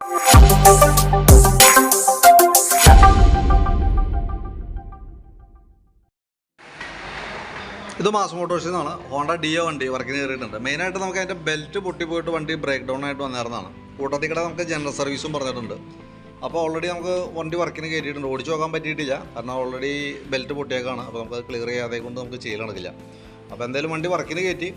ഇത് മാസ് മോട്ടോഴ്സിൽ നിന്നാണ് Honda deo വണ്ടി വർക്കിന് കയറിയിട്ടുണ്ട്. മെയിനായിട്ട് നമുക്ക് അതിന്റെ ബെൽറ്റ് പൊട്ടിപ്പോയിട്ട് വണ്ടി ബ്രേക്ക് ഡൗൺ ആയിട്ട് വന്നിരുന്നതാണ് കൂട്ടത്തിൽ കൂടെ നമുക്ക് ജനറൽ സർവീസും പറഞ്ഞിട്ടുണ്ട്. അപ്പോൾ ഓൾറെഡി നമുക്ക് വണ്ടി വർക്കിന് കയറ്റിയിട്ടുണ്ട്. ഓടിച്ചു നോക്കാൻ പറ്റിയിട്ടില്ല. കാരണം ഓൾറെഡി ബെൽറ്റ് പൊട്ടിയേക്കാണ്. അപ്പോൾ നമുക്ക് ക്ലിയർ ചെയ്യാതെ കൊണ്ട് നമുക്ക് ചെയ്യൽ നടക്കില്ല. അപ്പോൾ എന്തായാലും വണ്ടി വർക്കിന് കയറ്റി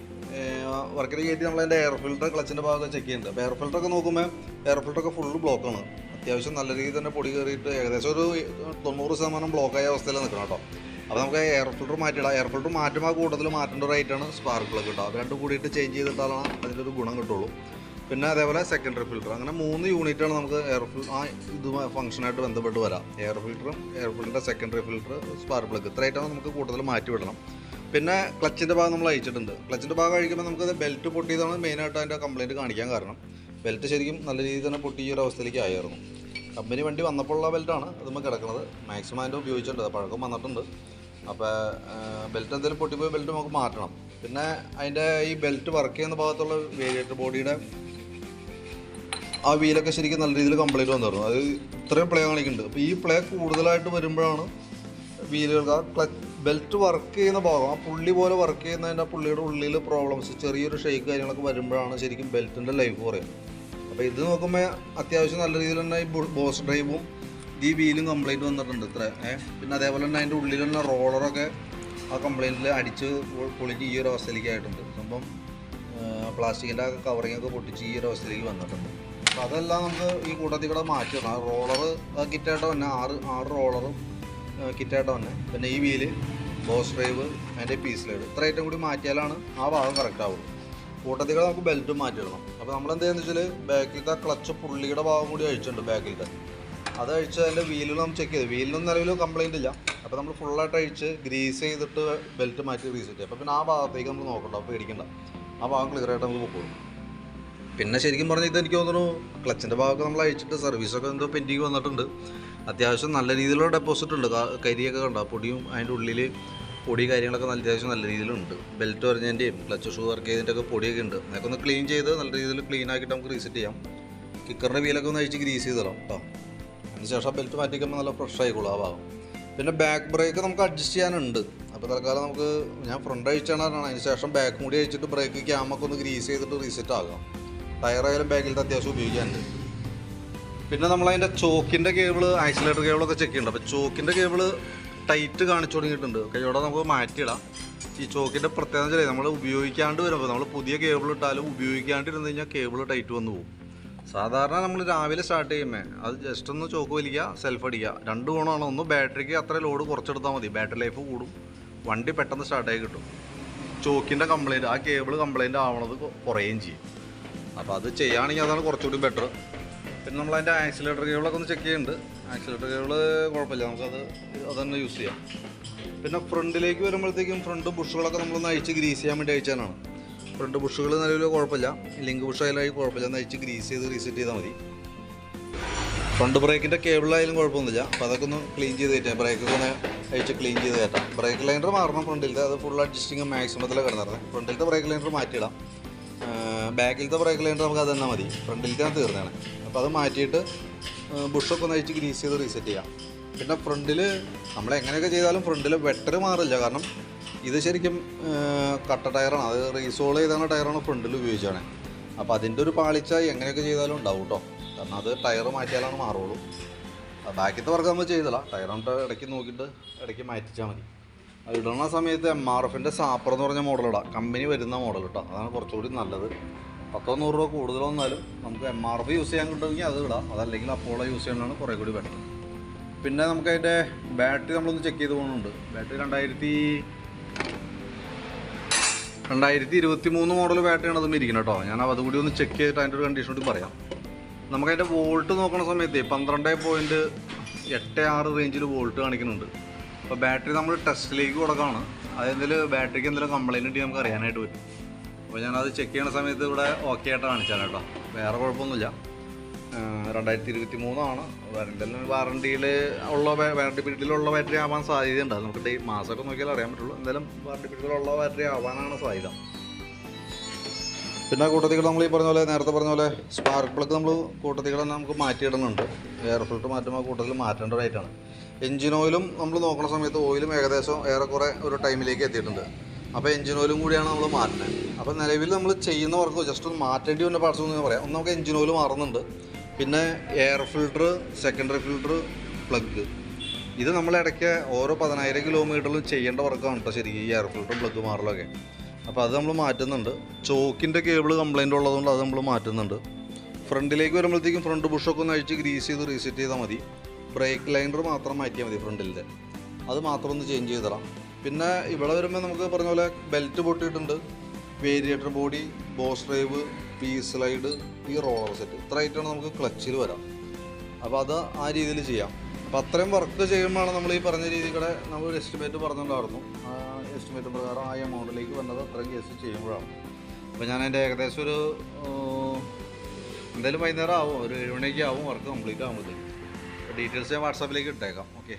വർക്കിന് കയറ്റി നമ്മൾ അതിന്റെ എയർ ഫിൽറ്റർ ക്ലച്ചിന്റെ ഭാഗം ചെക്ക് ചെയ്യുന്നുണ്ട്. അപ്പോൾ എയർ ഫിൽറ്ററൊക്കെ നോക്കുമ്പോൾ എയർ ഫിൽറ്ററൊക്കെ ഫുള്ള് ബ്ലോക്കാണ് അത്യാവശ്യം നല്ല രീതിയിൽ തന്നെ പൊടി കയറിയിട്ട് ഏകദേശം ഒരു തൊണ്ണൂറ് ശതമാനം ബ്ലോക്കായ അവസ്ഥയിൽ നിൽക്കണം കേട്ടോ. അപ്പോൾ നമുക്ക് എയർ ഫിൽറ്റർ മാറ്റിയിടാം. എയർ ഫിൽറ്റർ മാറ്റുമ്പോൾ കൂടുതൽ മാറ്റേണ്ട റേറ്റാണ് സ്പാർക്ക് പ്ലഗ് കിട്ടുക അത് രണ്ടും കൂടിയിട്ട് ചേഞ്ച് ചെയ്തിട്ടാലാണ് അതിന്റെ ഒരു ഗുണം കിട്ടുള്ളൂ. പിന്നെ അതേപോലെ സെക്കൻഡറി ഫിൽറ്റർ അങ്ങനെ മൂന്ന് യൂണിറ്റാണ് നമുക്ക് എയർ ഫിൽ ആ ഇത് ഫംഗ്ഷനായിട്ട് ബന്ധപ്പെട്ട് വരാം. എയർ ഫിൽറ്ററും എയർ ഫിൽറ്ററിന്റെ സെക്കൻഡറി ഫിൽറ്റർ സ്പാർക്ക് പ്ലഗ് ഇത്രയായിട്ടാണ് നമുക്ക് കൂടുതൽ മാറ്റി വിടണം. പിന്നെ ക്ലച്ചിന്റെ ഭാഗം നമ്മൾ അയച്ചിട്ടുണ്ട് ക്ലച്ചിന്റെ ഭാഗം അഴിക്കുമ്പോൾ നമുക്കത് ബെൽറ്റ് പൊട്ടിയതാണ് മെയിനായിട്ട് അതിന്റെ കംപ്ലയിന്റ് കാണിക്കാൻ കാരണം. ബെൽറ്റ് ശരിക്കും നല്ല രീതിയിൽ തന്നെ പൊട്ടി ഈ ഒരു അവസ്ഥയിലേക്ക് ആയിരുന്നു. കമ്പനി വണ്ടി വന്നപ്പോഴുള്ള ബെൽറ്റാണ് അതുമ്പോൾ കിടക്കുന്നത്. മാക്സിമം അതിന്റെ ഉപയോഗിച്ചിട്ടുണ്ട്. പഴക്കം വന്നിട്ടുണ്ട്. അപ്പോൾ ബെൽറ്റ് എന്തെങ്കിലും പൊട്ടിപ്പോയി ബെൽറ്റ് നമുക്ക് മാറ്റണം. പിന്നെ അതിന്റെ ഈ ബെൽറ്റ് വർക്ക് ചെയ്യുന്ന ഭാഗത്തുള്ള വേരിയേറ്റർ ബോഡിയുടെ ആ വീലൊക്കെ ശരിക്കും നല്ല രീതിയിൽ കംപ്ലൈന്റ് വന്നിരുന്നു. അത് ഇത്രയും പ്ലേ കാണിക്കുന്നുണ്ട്. അപ്പോൾ ഈ പ്ലേ കൂടുതലായിട്ട് വരുമ്പോഴാണ് വീലുകൾക്ക് ആ ക്ലച്ച് ബെൽറ്റ് വർക്ക് ചെയ്യുന്ന ഭാഗം ആ പുള്ളി പോലെ വർക്ക് ചെയ്യുന്നതിന്റെ പുള്ളിയുടെ ഉള്ളിൽ പ്രോബ്ലംസ് ചെറിയൊരു ഷെയ്ക്ക് കാര്യങ്ങളൊക്കെ വരുമ്പോഴാണ് ശരിക്കും ബെൽറ്റിന്റെ ലൈഫ് കുറയുന്നത് അപ്പോൾ ഇത് നോക്കുമ്പോൾ അത്യാവശ്യം നല്ല രീതിയിൽ തന്നെ ഈ ബോസ് ഡ്രൈവും ഈ വീലും കംപ്ലൈന്റ് വന്നിട്ടുണ്ട് ഇത്ര. ഏഹ് പിന്നെ അതേപോലെ തന്നെ അതിന്റെ തന്നെ റോളറൊക്കെ ആ കംപ്ലൈന്റിൽ അടിച്ച് പൊളിഞ്ഞ് ഈ ഒരു അവസ്ഥയിലേക്ക് ആയിട്ടുണ്ട്. സംഭവം പ്ലാസ്റ്റിക്കിന്റെ കവറിങ് ഒക്കെ പൊട്ടിച്ച് ഈ ഒരു അവസ്ഥയിലേക്ക് വന്നിട്ടുണ്ട്. അപ്പോൾ അതെല്ലാം നമുക്ക് ഈ കൂട്ടത്തിൽ കൂടെ ആ റോളർ കിറ്റായിട്ട് തന്നെ ആറ് ആറ് റോളറും കിറ്റായിട്ട് തന്നെ പിന്നെ ഈ വീൽ ബോസ് ഡ്രൈവ് അതിന്റെ പീസ് ലൈഡ് ഇത്ര ഐറ്റം കൂടി മാറ്റിയാലാണ് ആ ഭാഗം കറക്റ്റ് ആവുള്ളൂ. കൂട്ടത്തിൽ നമുക്ക് ബെൽറ്റ് മാറ്റിയിടണം അപ്പോൾ നമ്മൾ എന്ത് ചെയ്യുന്നത് വെച്ചാൽ ബാക്കിലത്തെ ക്ലച്ച് പുള്ളിയുടെ ഭാഗം കൂടി അഴിച്ചിട്ടുണ്ട് ബാക്കിലത്തെ. അത് അഴിച്ച് അതിന്റെ വീലിൽ നമ്മൾ ചെക്ക് ചെയ്തു. വീലിനും നിലവിൽ കംപ്ലൈന്റ് ഇല്ല. അപ്പോൾ നമ്മൾ ഫുള്ളായിട്ട് അഴിച്ച് ഗ്രീസ് ചെയ്തിട്ട് ബെൽറ്റ് മാറ്റി റീസെറ്റ് ചെയ്യും. അപ്പോൾ പിന്നെ ആ ഭാഗത്തേക്ക് നമ്മൾ നോക്കണ്ട അപ്പോൾ പേടിക്കണ്ട. ആ ഭാഗം ക്ലിയർ ആയിട്ട് നമുക്ക് പോകും പിന്നെ ശരിക്കും പറഞ്ഞാൽ ഇത് എനിക്ക് തോന്നുന്നു ക്ലച്ചിന്റെ ഭാഗമൊക്കെ നമ്മൾ അഴിച്ചിട്ട് സർവീസൊക്കെ എന്തോ പെൻഡിങ് വന്നിട്ടുണ്ട്. അത്യാവശ്യം നല്ല രീതിയിലുള്ള ഡെപ്പോസിറ്റ് ഉണ്ട്. കരിയൊക്കെ കണ്ടോ? പൊടിയും അതിന്റെ ഉള്ളിൽ പൊടി കാര്യങ്ങളൊക്കെ നല്ല അത്യാവശ്യം നല്ല രീതിയിലുണ്ട്. ബെൽറ്റ് പറഞ്ഞതിന്റെയും ക്ലച്ച് ഷൂ വർക്ക് ചെയ്തതിന്റെ ഒക്കെ പൊടിയൊക്കെ ഉണ്ട്. അതൊക്കെ ഒന്ന് ക്ലീൻ ചെയ്ത് നല്ല രീതിയിൽ ക്ലീൻ ആക്കിയിട്ട് നമുക്ക് റീസെറ്റ് ചെയ്യാം. കിക്കറിന്റെ വീലൊക്കെ ഒന്ന് അഴിച്ച് ഗ്രീസ് ചെയ്തിടാം കേട്ടോ അതിനുശേഷം ബെൽറ്റ് മാറ്റിക്കുമ്പോൾ നല്ല ഫ്രഷ് ആയിക്കോളും ആ ഭാഗം. പിന്നെ ബാക്ക് ബ്രേക്ക് നമുക്ക് അഡ്ജസ്റ്റ് ചെയ്യാനുണ്ട്. അപ്പോൾ തൽക്കാലം നമുക്ക് ഞാൻ ഫ്രണ്ട് അഴിച്ചാണ് പറഞ്ഞത്. അതിന് ശേഷം ബാക്ക് കൂടി അഴിച്ചിട്ട് ബ്രേക്ക് ക്യാമൊക്കെ ഒന്ന് ഗ്രീസ് ചെയ്തിട്ട് റീസെറ്റ് ആകാം. ടയറായാലും ബാക്കിലത്തെ അത്യാവശ്യം ഉപയോഗിക്കാനുണ്ട്. പിന്നെ നമ്മൾ അതിന്റെ ചോക്കിന്റെ കേബിൾ ഐസൊലേറ്റർ കേബിളൊക്കെ ചെക്ക് ചെയ്യുന്നുണ്ട് അപ്പോൾ ചോക്കിന്റെ കേബിൾ ടൈറ്റ് കാണിച്ചു തുടങ്ങിയിട്ടുണ്ട്. കൈയോടെ നമുക്ക് മാറ്റിയിടാം. ഈ ചോക്കിന്റെ പ്രത്യേകത വെച്ചാൽ നമ്മൾ ഉപയോഗിക്കാണ്ട് വരുമ്പോൾ നമ്മൾ പുതിയ കേബിൾ ഇട്ടാലും ഉപയോഗിക്കാണ്ടിരുന്ന് കഴിഞ്ഞാൽ കേബിൾ ടൈറ്റ് വന്നു പോകും സാധാരണ നമ്മൾ രാവിലെ സ്റ്റാർട്ട് ചെയ്യുമ്പോൾ അത് ജസ്റ്റ് ഒന്ന് ചോക്ക് വലിക്കുക സെൽഫ് അടിക്കുക. രണ്ട് ഗുണമാണ്. ഒന്ന് ബാറ്ററിക്ക് അത്ര ലോഡ് കുറച്ചെടുത്താൽ മതി. ബാറ്ററി ലൈഫ് കൂടും. വണ്ടി പെട്ടെന്ന് സ്റ്റാർട്ടായി കിട്ടും. ചോക്കിന്റെ കംപ്ലൈന്റ് ആ കേബിൾ കംപ്ലൈന്റ് ആവണത് കുറയുകയും ചെയ്യും. അപ്പോൾ അത് ചെയ്യുകയാണെങ്കിൽ അതാണ് കുറച്ചുകൂടി ബെറ്റർ പിന്നെ നമ്മൾ അതിന്റെ ആക്സിലേറ്റർ കേബിളൊക്കെ ഒന്ന് ചെക്ക് ചെയ്യുന്നുണ്ട്. ആക്സിലേറ്റർ കേബിൾ കുഴപ്പമില്ല. നമുക്കത് അത് യൂസ് ചെയ്യാം. പിന്നെ ഫ്രണ്ടിലേക്ക് വരുമ്പോഴത്തേക്കും ഫ്രണ്ട് ബുഷുകളൊക്കെ നമ്മളൊന്ന് അഴിച്ച് ഗ്രീസ് ചെയ്യാൻ വേണ്ടി അയച്ചാണ് ഫ്രണ്ട് ബുഷുകൾ നിലവിൽ കുഴപ്പമില്ല. ലിങ്ക് ബുഷ് ആയാലും കുഴപ്പമില്ല. ഒന്ന് അഴിച്ച് ഗ്രീസ് ചെയ്ത് റീസെറ്റ് ചെയ്താൽ മതി. ഫ്രണ്ട് ബ്രേക്കിന്റെ കേബിളായാലും കുഴപ്പമൊന്നുമില്ല. അപ്പോൾ അതൊക്കെ ഒന്ന് ക്ലീൻ ചെയ്ത് കയറ്റാം. ബ്രേക്കൊക്കെ ഒന്ന് അഴിച്ച് ക്ലീൻ ചെയ്ത് കയറ്റാം. ബ്രേക്ക് ലൈനർ മാറണം ഫ്രണ്ടിലത്തെ. അത് ഫുൾ അഡ്ജസ്റ്റിങ് മാക്സിമത്തിലാണ് കിടന്നിരുന്നത് ഫ്രണ്ടിലത്തെ ബ്രേക്ക് ലൈനർ മാറ്റിയിടാം. ബാക്കിലത്തെ ബ്രേക്ക് ലൈനർ നമുക്ക് അത് തന്നെ മതി. ഫ്രണ്ടിലത്തെ തീർന്നതാണ്. അപ്പോൾ അത് മാറ്റിയിട്ട് ബുഷൊക്കെ ഒന്ന് അഴിച്ച് ഗ്രീസ് ചെയ്ത് റീസെറ്റ് ചെയ്യാം. പിന്നെ ഫ്രണ്ടിൽ നമ്മൾ എങ്ങനെയൊക്കെ ചെയ്താലും ഫ്രണ്ടിൽ വെട്ടർ മാറില്ല. കാരണം ഇത് ശരിക്കും കട്ട ടയറാണ്. അത് റീസോൾ ചെയ്താണ് ടയറാണ് ഫ്രണ്ടിൽ ഉപയോഗിച്ചാണ് അപ്പോൾ അതിന്റെ ഒരു പാളിച്ച എങ്ങനെയൊക്കെ ചെയ്താലും ഉണ്ടാവും കേട്ടോ കാരണം അത് ടയർ മാറ്റിയാലാണ് മാറുള്ളൂ. ബാക്കിത്തെ വർക്ക് നമ്മൾ ചെയ്തില്ല ടയർ ഇടയ്ക്ക് നോക്കിയിട്ട് ഇടയ്ക്ക് മാറ്റിച്ചാൽ മതി. ഇടുന്ന സമയത്ത് എം ആർ എഫിന്റെ സാപ്പർ എന്ന് പറഞ്ഞ മോഡൽ ഇടാം. കമ്പനി വരുന്ന മോഡൽ കേട്ടോ അതാണ് കുറച്ചുകൂടി നല്ലത്. പത്തോ നൂറ് രൂപ കൂടുതൽ വന്നാലും നമുക്ക് എം ആർ പി യൂസ് ചെയ്യാൻ കിട്ടുമെങ്കിൽ അത് ഇടാം. അതല്ലെങ്കിൽ അപ്പോളോ യൂസ് ചെയ്യണമെന്നാണ് കുറേ കൂടി ബെറ്റർ പിന്നെ നമുക്ക് അതിന്റെ ബാറ്ററി നമ്മളൊന്ന് ചെക്ക് ചെയ്ത് പോകുന്നുണ്ട്. ബാറ്ററി രണ്ടായിരത്തി രണ്ടായിരത്തി ഇരുപത്തി മൂന്ന് മോഡൽ ബാറ്ററിയാണ് അതും ഇരിക്കുന്നത് കേട്ടോ. ഞാൻ അതുകൂടി ഒന്ന് ചെക്ക് ചെയ്തിട്ട് അതിന്റെ ഒരു കണ്ടീഷൻ കൂടി പറയാം. നമുക്ക് അതിന്റെ വോൾട്ട് നോക്കുന്ന സമയത്ത് പന്ത്രണ്ട് പോയിന്റ് എട്ട് ആറ് റേഞ്ചിൽ വോൾട്ട് കാണിക്കുന്നുണ്ട്. അപ്പോൾ ബാറ്ററി നമ്മൾ ടെസ്റ്റിലേക്ക് കൊടുക്കുകയാണ് അതെന്തെങ്കിലും ബാറ്ററിക്ക് എന്തെങ്കിലും കംപ്ലയിന്റ് ഉണ്ടെങ്കിൽ നമുക്ക് അറിയാനായിട്ട് പറ്റും. അപ്പോൾ ഞാനത് ചെക്ക് ചെയ്യണ സമയത്ത് ഇവിടെ ഓക്കെ ആയിട്ട് കാണിച്ചാൽ കേട്ടോ. വേറെ കുഴപ്പമൊന്നുമില്ല. രണ്ടായിരത്തി ഇരുപത്തി മൂന്നാണ് വാറണ്ടിയിൽ വാറണ്ടിയിൽ ഉള്ള വാറണ്ടി പീരീഡിലുള്ള ബാറ്ററി ആവാൻ സാധ്യതയുണ്ട്. അത് നമുക്ക് മാസമൊക്കെ നോക്കിയാൽ അറിയാൻ പറ്റുള്ളൂ. എന്തായാലും വാറണ്ടി പീരീഡിലുള്ള ബാറ്ററി ആവാനാണ് സാധ്യത. പിന്നെ കൂട്ടത്തികൾ നമ്മൾ ഈ പറഞ്ഞ പോലെ നേരത്തെ പറഞ്ഞ പോലെ സ്പാർക്ക് പ്ലഗ് നമ്മൾ കൂട്ടത്തിക്കട തന്നെ നമുക്ക് മാറ്റിയിടുന്നുണ്ട്. എയർ ഫിൽട്ടർ മാറ്റുമ്പോൾ കൂട്ടത്തിൽ മാറ്റേണ്ട ഒരു ഐറ്റാണ് എഞ്ചിൻ ഓയിലും നമ്മൾ നോക്കുന്ന സമയത്ത് ഓയിലും ഏകദേശം ഏറെക്കുറെ ഒരു ടൈമിലേക്ക് എത്തിയിട്ടുണ്ട്. അപ്പോൾ എഞ്ചിൻ ഓയിലും കൂടിയാണ് നമ്മൾ മാറ്റുന്നത് അപ്പോൾ നിലവിൽ നമ്മൾ ചെയ്യുന്ന വർക്ക് ജസ്റ്റ് ഒന്ന് മാറ്റേണ്ടി വന്ന പാർട്സ് എന്ന് പറയാം. ഒന്ന് നമുക്ക് എഞ്ചിൻ ഓയിൽ മാറുന്നുണ്ട്. പിന്നെ air filter secondary filter plug ഇത് നമ്മൾ ഇടയ്ക്ക് ഓരോ പതിനായിരം കിലോമീറ്ററിലും ചെയ്യേണ്ട വർക്കാണ് കേട്ടോ ശരിക്കും ഈ എയർ ഫിൽട്ടർ പ്ലഗ് മാറലൊക്കെ. അപ്പോൾ അത് നമ്മൾ മാറ്റുന്നുണ്ട്. ചോക്കിന്റെ കേബിൾ കംപ്ലൈന്റ് ഉള്ളതുകൊണ്ട് അത് നമ്മൾ മാറ്റുന്നുണ്ട്. ഫ്രണ്ടിലേക്ക് വരുമ്പോഴത്തേക്കും ഫ്രണ്ട് ബുഷൊക്കെ ഒന്ന് അഴിച്ച് ഗ്രീസ് ചെയ്ത് റീസെറ്റ് ചെയ്താൽ മതി. ബ്രേക്ക് ലൈനർ മാത്രം മാറ്റിയാൽ മതി ഫ്രണ്ടിലെ അത് മാത്രം ഒന്ന് ചേഞ്ച് ചെയ്ത് തരാം പിന്നെ ഇവിടെ വരുമ്പോൾ നമുക്ക് പറഞ്ഞ പോലെ ബെൽറ്റ് പൊട്ടിയിട്ടുണ്ട്. Variator body boss drive P slide ഈ റോളർ സെറ്റ് ഇത്ര ആയിട്ടാണ് നമുക്ക് ക്ലച്ചിൽ വരാം. അപ്പോൾ അത് ആ രീതിയിൽ ചെയ്യാം. അപ്പോൾ അത്രയും വർക്ക് ചെയ്യുമ്പോഴാണ് നമ്മൾ ഈ പറഞ്ഞ രീതി കൂടെ നമ്മൾ ഒരു എസ്റ്റിമേറ്റ് പറഞ്ഞിട്ടുണ്ടായിരുന്നു. ആ എസ്റ്റിമേറ്റ് പ്രകാരം ആ എമൗണ്ടിലേക്ക് വന്നത് അത്രയും കേസ് ചെയ്യുമ്പോഴാണ്. അപ്പോൾ ഞാൻ അതിന്റെ ഏകദേശം ഒരു എന്തായാലും വൈകുന്നേരം ആവും. ഒരു ഏഴ് മണിയൊക്കെ ആവും വർക്ക് കംപ്ലീറ്റ് ആകുമ്പോഴത്തേക്കും ഡീറ്റെയിൽസ് ഞാൻ വാട്സാപ്പിലേക്ക് ഇട്ടേക്കാം. ഓക്കെ